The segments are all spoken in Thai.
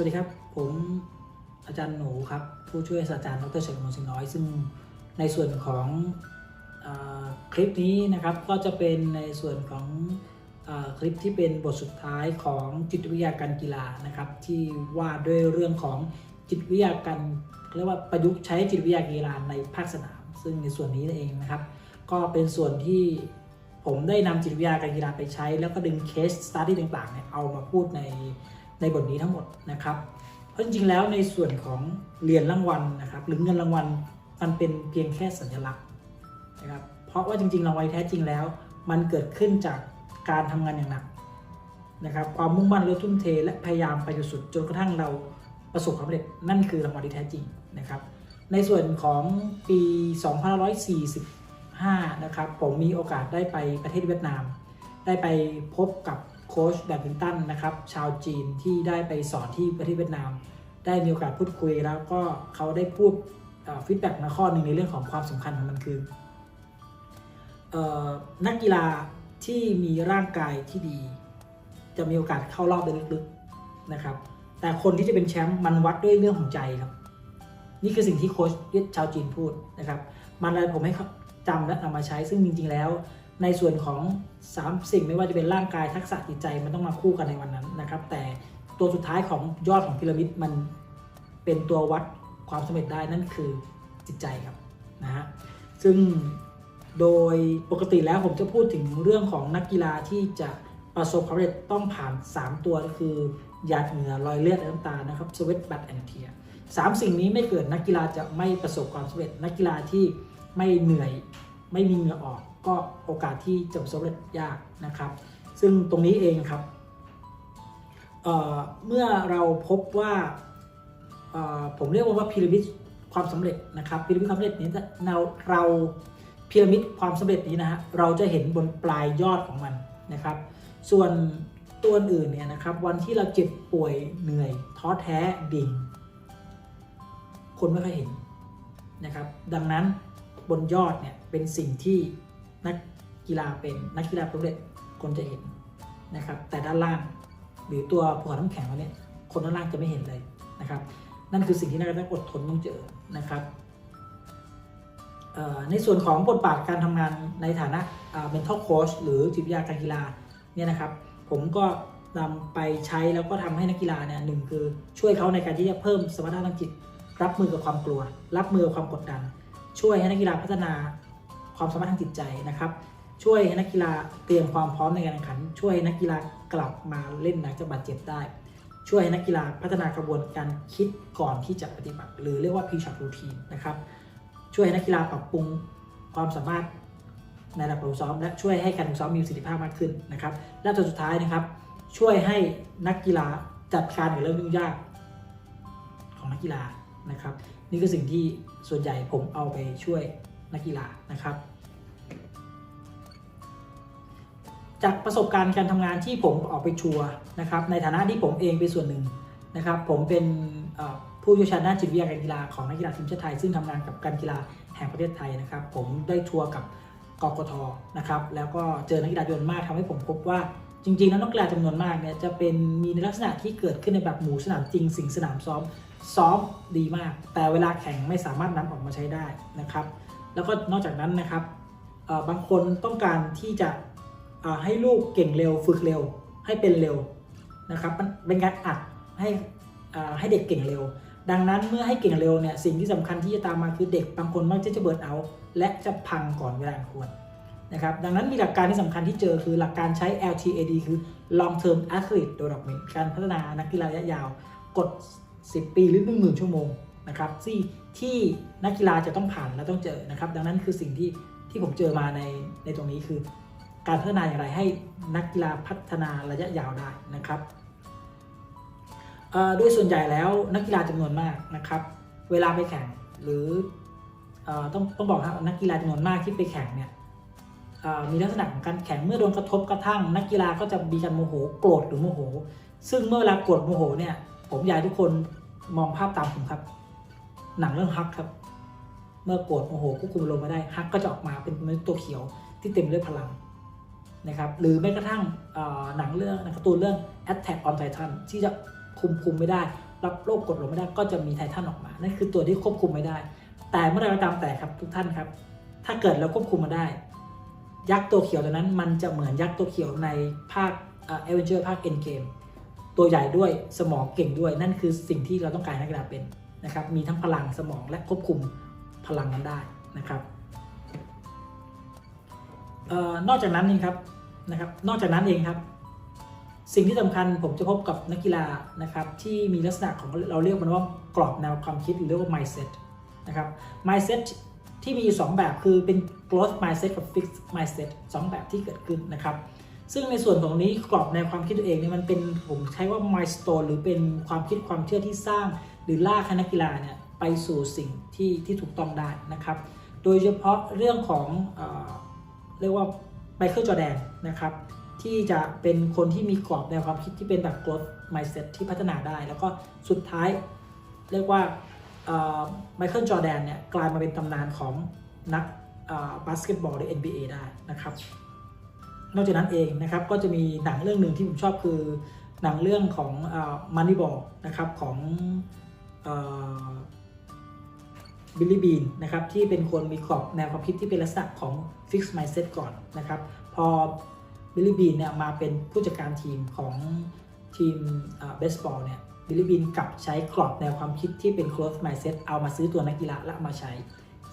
วัสดีครับ ผมอาจารย์หนูครับ ผู้ช่วยศาสตราจารย์ดรชัยกมลสิงห์น้อย ซึ่งในส่วนของอคลิปนี้นะครับก็จะเป็นในส่วนของอคลิปที่เป็นบทสุดท้ายของจิตวิทยาการกีฬานะครับ ที่ว่าด้วยเรื่องของจิตวิทยาการเรียกว่าประยุกต์ใช้จิตวิทยากีฬาในภาคสนาม ซึ่งในส่วนนี้เองนะครับ ก็เป็นส่วนที่ผมได้นำจิตวิทยาการกีฬาไปใช้ แล้วก็ดึงเคสสตาร์ดี้ต่างๆเนี่ยเอามาพูดใน ในบทนี้ทั้งหมดนะครับ เพราะจริงๆแล้วในส่วนของเหรียญรางวัลนะครับ หรือเงินรางวัลมันเป็นเพียงแค่สัญลักษณ์นะครับ เพราะว่าจริงๆรางวัลแท้จริงแล้ว มันเกิดขึ้นจากการทำงานอย่างหนักนะครับ ความมุ่งมั่นและทุ่มเทและพยายามไปจนสุดจนกระทั่งเราประสบความสำเร็จนั่นคือรางวัลที่แท้จริงนะครับ ในส่วนของปี2545นะครับผมมีโอกาสได้ไปประเทศเวียดนาม ได้ไปพบกับ โค้ชแบดมินตันนะครับชาวจีนที่ได้ไปสอนที่ประเทศเวียดนาม ได้มีโอกาสพูดคุยแล้วก็เขาได้พูดฟีดแบ็กมาข้อหนึ่งในเรื่องของความสำคัญของมันคือออนักกีฬาที่มีร่างกายที่ดี จะมีโอกาสเข้ารอบได้ลึกๆนะครับ แต่คนที่จะเป็นแชมป์มันวัดด้วยเรื่องของใจครับ นี่คือสิ่งที่โค้ชชาวจีนพูดนะครับ มันเลยผมให้เขาจำและนำมาใช้ซึ่งจริงๆแล้ว ในส่วนของ 3 สิ่งไม่ว่าจะเป็นร่างกายทักษะจิตใจมันต้องมาคู่กันในวันนั้นนะครับ แต่ตัวสุดท้ายของยอดของพีระมิดมันเป็นตัววัดความสำเร็จได้นั่นคือจิตใจครับนะฮะซึ่งโดยปกติแล้วผมจะพูดถึงเรื่องของนักกีฬาที่จะประสบความสำเร็จต้องผ่าน 3 ตัวก็คือหยาดเหงื่อรอยเลือดและน้ำตานะครับสเวตบัตแอนเทียสามสิ่งนี้ไม่เกิดนักกีฬาจะไม่ประสบความสำเร็จนักกีฬาที่ไม่เหนื่อย ไม่มีเหงื่อออก ก็โอกาสที่จะประสบความสำเร็จยากนะครับ ซึ่งตรงนี้เองครับเเมื่อเราพบว่าผมเรียกว่าพีระมิดความสำเร็จนะครับพีระมิดความสำเร็จนี้เราเราพีระมิดความสำเร็จนี้นะฮะเราจะเห็นบนปลายยอดของมันนะครับ ส่วนตัวอื่นเนี่ยนะครับ วันที่เราเจ็บป่วยเหนื่อย ท้อแท้ดิ่ง คนไม่ค่อยเห็นนะครับ ดังนั้นบนยอดเนี่ยเป็นสิ่งที่ นักกีฬาเป็นนักกีฬาสำเร็จคนจะเห็นนะครับ แต่ด้านล่างหรือตัวภูเขาน้ำแข็งเราเนี่ยคนด้านล่างจะไม่เห็นเลยนะครับ นั่นคือสิ่งที่นักกีฬาอดทนต้องเจอนะครับในส่วนของบทบาทการทำงานในฐานะ mental coach หรือจิตวิทยาการกีฬาเนี่ยนะครับ ผมก็นำไปใช้แล้วก็ทำให้นักกีฬาเนี่ยหนึ่งคือช่วยเขาในการที่จะเพิ่มสมรรถนะทางจิต รับมือกับความกลัว รับมือกับความกดดัน ช่วยให้นักกีฬาพัฒนา ความสามารถทางจิตใจนะครับ ช่วยให้นักกีฬาเตรียมความพร้อมในการแข่งขัน ช่วยให้นักกีฬากลับมาเล่นหลังจากบาดเจ็บได้ ช่วยให้นักกีฬาพัฒนากระบวนการคิดก่อนที่จะปฏิบัติ หรือเรียกว่า pre-shot routine นะครับ ช่วยให้นักกีฬาปรับปรุงความสามารถในระดับการซ้อม และช่วยให้การฝึกซ้อมมีประสิทธิภาพมากขึ้นนะครับ และตัวสุดท้ายนะครับ ช่วยให้นักกีฬาจัดการกับเรื่องยุ่งยากของนักกีฬานะครับ นี่คือสิ่งที่ส่วนใหญ่ผมเอาไปช่วย นักกีฬานะครับ จากประสบการณ์การทำงานที่ผมออกไปชัวร์นะครับ ในฐานะที่ผมเองเป็นส่วนหนึ่งนะครับ ผมเป็นผู้เชี่ยวชาญด้านจิตวิทยาการกีฬาของนักกีฬาทีมชาติไทย ซึ่งทำงานกับการกีฬาแห่งประเทศไทยนะครับ ผมได้ทัวร์กับกกทนะครับ แล้วก็เจอนักกีฬาจำนวนมากทำให้ผมพบว่าจริงๆ แล้วนักกีฬาจำนวนมากเนี่ยจะเป็นมีในลักษณะที่เกิดขึ้นในแบบหมู่สนามจริง สิงสนามซ้อมซ้อมดีมาก แต่เวลาแข่งไม่สามารถนำออกมาใช้ได้นะครับ แล้วก็นอกจากนั้นนะครับบางคนต้องการที่จะให้ลูกเก่งเร็วฝึกเร็ว ให้เป็นเร็วนะครับเป็นการอัดให้ให้เด็กเก่งเร็ว ดังนั้นเมื่อให้เก่งเร็วเนี่ยสิ่งที่สำคัญที่จะตามมาคือเด็กบางคนมักจะจะเบิร์ดเอา และจะพังก่อนเวลาควรนะครับดังนั้นมีหลักการที่สำคัญที่เจอคือหลักการใช้ LTAD คือ Long Term Athlete Development การพัฒนานักกีฬาระยะยาว กด 10 ปีหรือ 1 0,000 ชั่วโมง นะครับที่ที่นักกีฬาจะต้องผ่านและต้องเจอนะครับ ดังนั้นคือสิ่งที่ที่ผมเจอมาในในตรงนี้คือ การพัฒนาอย่างไรให้นักกีฬาพัฒนาระยะยาวได้นะครับโดยส่วนใหญ่แล้วนักกีฬาจำนวนมากนะครับ เวลาไปแข่งหรือต้องต้องบอกครับนักกีฬาจำนวนมากที่ไปแข่งเนี่ยมีลักษณะของการแข่งเมื่อโดนกระทบกระทั่ง นักกีฬาก็จะมีการโมโหโกรธหรือโมโห ซึ่งเมื่อเวลาโกรธโมโหเนี่ยผมอยากทุกคนมองภาพตามผมครับ หนังเรื่องฮักครับ เมื่อโกรธโมโหควบคุมลมไม่ได้ฮักก็จะออกมาเป็นตัวเขียวที่เต็มด้วยพลังนะครับหรือแม้กระทั่งหนังเรื่องการ์ตูนเรื่อง Attack on Titan ที่จะคุมคุมไม่ได้ รับโรคกดลงไม่ได้ก็จะมีไททันออกมานั่นคือตัวที่ควบคุมไม่ได้ แต่เมื่อไรก็ตามแต่ครับทุกท่านครับ ถ้าเกิดเราควบคุมมาได้ ยักษ์ตัวเขียวตัวนั้นมันจะเหมือนยักษ์ตัวเขียวในภาคเอเวนเจอร์ภาคเอ็นเกมตัวใหญ่ด้วยสมองเก่งด้วยนั่นคือสิ่งที่เราต้องการให้นักกีฬาเป็น นะครับมีทั้งพลังสมองและควบคุมพลังนั้นได้นะครับออนอกจากนั้นเองครับนะครับนอกจากนั้นเองครับสิ่งที่สำคัญผมจะพบกับนักกีฬานะครับที่มีลักษณะของเราเรียกมันว่ากรอบแนวความคิดหรือเรียกว่า mindset นะครับ mindset ที่มีอยู่สองแบบคือเป็น growth mindset กับ fixed mindset สองแบบที่เกิดขึ้นนะครับ ซึ่งในส่วนของนี้กรอบแนวความคิดตัวเองเนี่ยมันเป็นผมใช้ว่า milestone หรือเป็นความคิดความเชื่อที่สร้าง หรือลากให้นักกีฬาเนี่ยไปสู่สิ่งที่ที่ถูกต้องได้นะครับ โดยเฉพาะเรื่องของเอเรียกว่าไมเคิลจอแดนนะครับที่จะเป็นคนที่มีกรอบแนวความคิดที่เป็นแบบ growth mindset ที่พัฒนาได้ แล้วก็สุดท้ายเรียกว่าไมเคิลจอแดนเนี่ยกลายมาเป็นตำนานของนักบาสเกตบอลหรือ NBA ได้นะครับ นอกจากนั้นเองนะครับก็จะมีหนังเรื่องหนึ่งที่ผมชอบคือหนังเรื่องของมันนี่บอลนะครับของ บิลลี่บีนนะครับที่เป็นคนมีกรอบแนวความคิดที่เป็นลักษณะของ fixed mindset ก่อนนะครับพอบิลลี่บีนเนี่ยมาเป็นผู้จัดการทีมของทีมเบสบอลเนี่ยบิลลี่บีนกลับใช้กรอบแนวความคิดที่เป็น growth mindset เอามาซื้อตัวนักกีฬาและมาใช้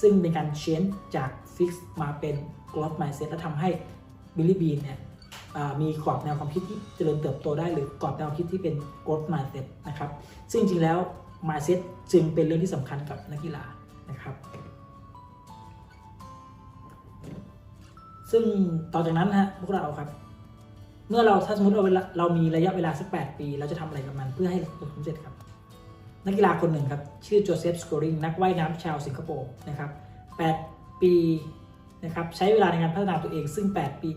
ซึ่งเป็นการเชนจาก fix มาเป็น growth mindset และทำให้บิลลี่บีนเนี่ยมีกรอบแนวความคิดที่เจริญเติบโตได้หรือกรอบแนวความคิดที่เป็น growth mindset นะครับ ซึ่งจริงแล้ว mindset จึงเป็นเรื่องที่สำคัญกับนักกีฬานะครับ ซึ่งต่อจากนั้นฮะพวกเราครับ เมื่อเราถ้าสมมติเราเรามีระยะเวลาสัก 8 ปี เราจะทำอะไรกับมันเพื่อให้ประสบความสำเร็จครับ นักกีฬาคนหนึ่งครับ ชื่อโจเซฟสโกริงนักว่ายน้ำชาวสิงคโปร์นะครับ8ปีนะครับใช้เวลาในการพัฒนาตัวเองซึ่ง 8 ปี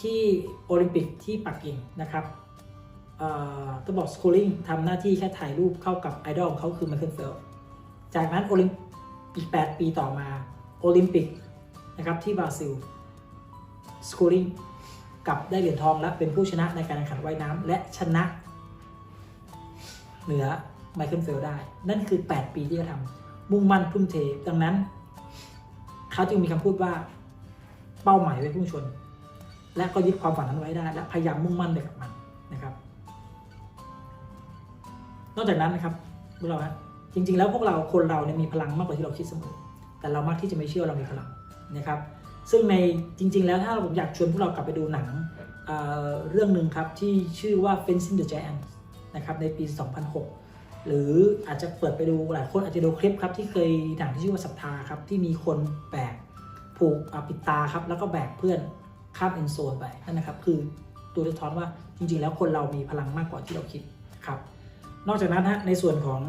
ที่โอลิมปิกที่ปักกิ่งนะครับ ต้องบอกสโคลิงทำหน้าที่แค่ถ่ายรูปเข้ากับไอดอลของเขาคือไมเคิลเฟลจากนั้นโอลิมอีก 8 ปีต่อมาโอลิมปิกนะครับที่บราซิลสโคลิงกลับได้เหรียญทองและเป็นผู้ชนะในการแข่งขันว่ายน้ำและชนะ เหนือไมเคิลเฟลได้ นั่นคือ 8 ปีที่เขาทำมุ่งมั่นทุ่มเท ดังนั้น เขาจึงมีคำพูดว่าเป้าหมายไว้พุ่งชน และก็ยึดความฝันนั้นไว้ได้ และพยายามมุ่งมั่นไปกับมันนะครับ นอกจากนั้นนะครับพวกเราฮะจริง ๆ แล้วพวกเราคนเราเนี่ยมีพลังมากกว่าที่เราคิดเสมอ แต่เรามักที่จะไม่เชื่อเรามีพลังนะครับ ซึ่งในจริง ๆ แล้วถ้าผมอยากชวนพวกเรากลับไปดูหนังเเรื่องหนึ่งครับที่ชื่อว่า Fencing the giants นะครับในปี 2006 หรืออาจจะเปิดไปดูหลายคนอาจจะดูคลิปครับที่เคยหนังที่ชื่อว่าศรัทธาครับที่มีคนแบกผูกปิดตาครับแล้วก็แบกเพื่อนข้ามเอ็นโซนไปนั่นนะครับคือตัวสะท้อนว่าจริง ๆ แล้วคนเรามีพลังมากกว่าที่เราคิดครับ นอกจากนั้นฮะในส่วนของ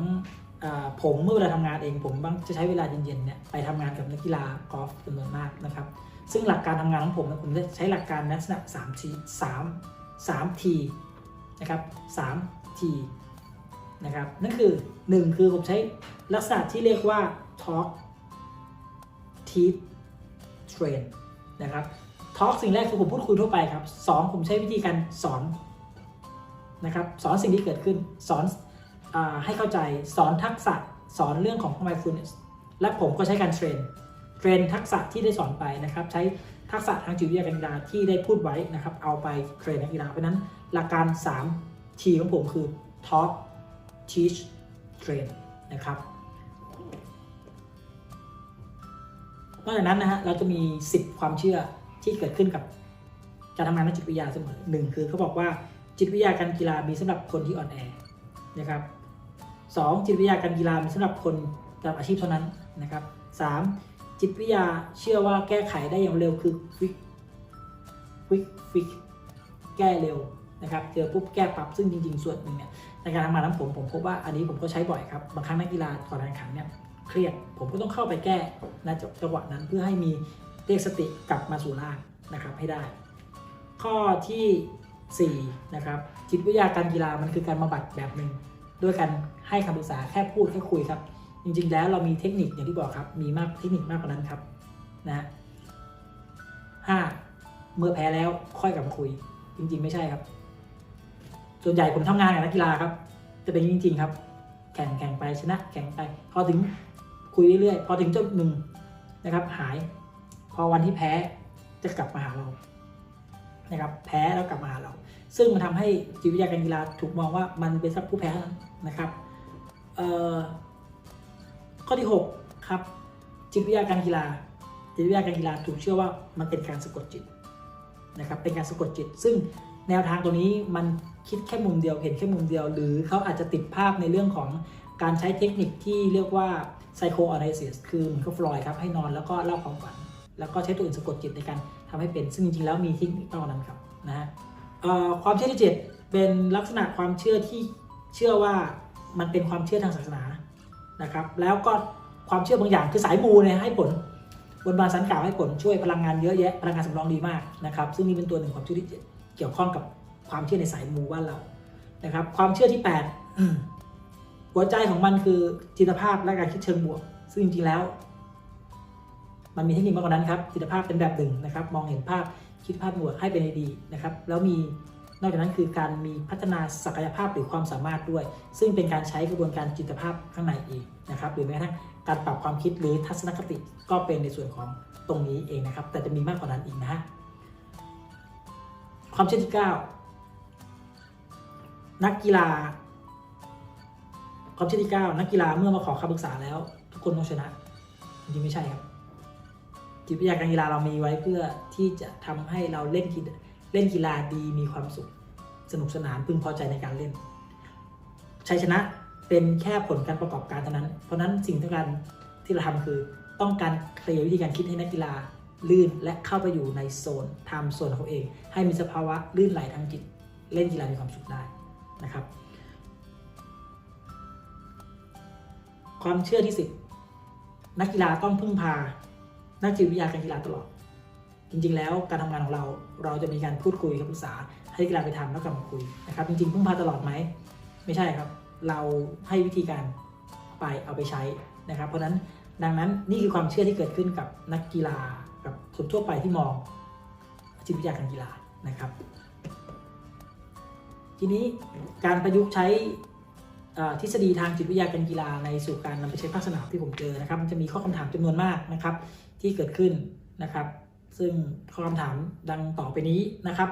อผมเมื่อเวลาทำงานเองผมบางจะใช้เวลาเย็นๆเนี่ยไปทำงานกับนักกีฬากอล์ฟจำนวนมากนะครับ ซึ่งหลักการทำงานของผมผมจะใช้หลักการลักษณะ3ที3 3 T นะครับ3 T นะครับนั่นคือ 1 คือผมใช้ลักษณะที่เรียกว่า talk teach train นะครับ talk สิ่งแรกคือผมพูดคุยทั่วไปครับ 2 ผมใช้วิธีการสอน นะครับสอนสิ่งที่เกิดขึ้นสอนอให้เข้าใจสอนทักษะสอนเรื่องของ mindfulness และผมก็ใช้การเทรนเทรนทักษะที่ได้สอนไปนะครับ ใช้ทักษะทางจิตวิทยาการกีฬาที่ได้พูดไว้นะครับ เอาไปเทรนนักกีฬาเพราะนั้นหลักการ 3 T ของผมคือ talk teach train นะครับนอกจากนั้นนะฮะเราจะมี 10 ความเชื่อที่เกิดขึ้นกับการทำงานในจิตวิทยาเสมอหนึ่งคือเขาบอกว่า จิตวิทยาการกีฬามีสำหรับคนที่อ่อนแอนะครับสองจิตวิทยาการกีฬามีสำหรับคนทำอาชีพเท่านั้นนะครับสามจิตวิทยาเชื่อว่าแก้ไขได้อย่างเร็วคือควิกควิกฟิกแก้เร็วนะครับเจอปุ๊บแก้ปรับซึ่งจริง ๆ ส่วนหนึ่งเนี่ยในการทำงานของผมผมพบว่าอันนี้ผมก็ใช้บ่อยครับบางครั้งนักกีฬาก่อนการแข่งขันเนี่ยเครียดผมก็ต้องเข้าไปแก้ในจังหวะนั้นเพื่อให้มีเรียกสติกลับมาสู่ร่างนะครับให้ได้ ข้อที่ 4นะครับจิตวิทยาการกีฬามันคือการบำบัดแบบหนึ่งด้วยการให้คำปรึกษาแค่พูดแค่คุยครับ จริง ๆ แล้วเรามีเทคนิคอย่างที่บอกครับ มีมากเทคนิคมากกว่านั้นครับนะห้าเมื่อแพ้แล้วค่อยกลับมาคุย จริง ๆ ไม่ใช่ครับ ส่วนใหญ่ผมทำงานกับนักกีฬาครับ จะเป็นจริง ๆ ครับ แข่งแข่งไปชนะ แข่งไป พอถึงคุยเรื่อยๆพอถึงจุดหนึ่งนะครับ หาย พอวันที่แพ้จะกลับมาหาเรา นะครับแพ้แล้วกลับมาหาเรา ซึ่งมันทำให้จิตวิทยาการกีฬาถูกมองว่ามันเป็นสักผู้แพ้นั้นนะครับข้อที่ 6 ครับ จิตวิทยาการกีฬา จิตวิทยาการกีฬาถูกเชื่อว่ามันเป็นการสะกดจิตนะครับเป็นการสะกดจิต ซึ่งแนวทางตัวนี้มันคิดแค่มุมเดียวเห็นแค่มุมเดียว หรือเขาอาจจะติดภาพในเรื่องของการใช้เทคนิคที่เรียกว่า psychoanalysis คือเหมือนกับฟลอยครับให้นอนแล้วก็เล่าความฝัน แล้วก็ใช้ตัวอื่นสะกดจิตในการทำให้เป็น ซึ่งจริงๆแล้วมีเทคนิคมากกว่านั้นครับนะฮะความเชื่อที่เจ็ดเป็นลักษณะความเชื่อที่เชื่อว่ามันเป็นความเชื่อทางศาสนานะครับ แล้วก็ความเชื่อบางอย่างคือสายมูเนี่ยให้ผลบนบานสันกล่าวให้ผลช่วยพลังงานเยอะแยะพลังงานสำรองดีมากนะครับ ซึ่งนี่เป็นตัวหนึ่งความเชื่อที่เกี่ยวข้องกับความเชื่อในสายมูบ้านเรานะครับ ความเชื่อที่ 8 หัวใจของมันคือจิตภาพและการคิดเชิงบวก ซึ่งจริงๆแล้ว มันมีเทคนิคมากกว่านั้นครับจิตภาพเป็นแบบหนึ่งนะครับ มองเห็นภาพคิดภาพบวกให้เป็นในดีนะครับ แล้วมีนอกจากนั้นคือการมีพัฒนาศักยภาพหรือความสามารถด้วย ซึ่งเป็นการใช้กระบวนการจิตภาพข้างในเองนะครับหรือแม้กระทั่งการปรับความคิดหรือทัศนคติก็เป็นในส่วนของตรงนี้เองนะครับ แต่จะมีมากกว่านั้นอีกนะฮะความเชื่อที่ 9 นักกีฬา ความเชื่อที่ 9 นักกีฬาเมื่อมาขอคำปรึกษาแล้ว ทุกคนต้องชนะจริงไม่ใช่ครับ จิตวิทยาการกีฬาเรามีไว้เพื่อที่จะทำให้เราเล่นกีฬาเล่นกีฬาดีมีความสุข สนุกสนานพึงพอใจในการเล่นชัยชนะเป็นแค่ผลการประกอบการเท่านั้น เพราะนั้นสิ่งที่การที่เราทำคือต้องการเคลียร์วิธีการคิดให้นักกีฬาลื่นและเข้าไปอยู่ในโซนทำโซนของเขาเอง ให้มีสภาวะลื่นไหลทางจิต เล่นกีฬามีความสุขได้นะครับ ความเชื่อที่สิบนักกีฬาต้องพึ่งพา นักจิตวิทยาการกีฬาตลอด จริงๆ แล้วการทำงานของเราเราจะมีการพูดคุยกับปรึกษาให้กีฬาไปทำแล้วกลับมาคุยนะครับจริงๆพึ่งพาตลอดไหมไม่ใช่ครับ เราให้วิธีการไปเอาไปใช้นะครับ เพราะนั้นดังนั้นนี่คือความเชื่อที่เกิดขึ้นกับนักกีฬากับคนทั่วไปที่มองจิตวิทยาการกีฬานะครับ ทีนี้การประยุกต์ใช้ ทฤษฎีทางจิตวิทยาการกีฬาในสู่การนำไปใช้ภาคสนามที่ผมเจอนะครับ มันจะมีข้อคำถามจำนวนมากนะครับ ที่เกิดขึ้นนะครับ ซึ่งข้อคำถามดังต่อไปนี้นะครับ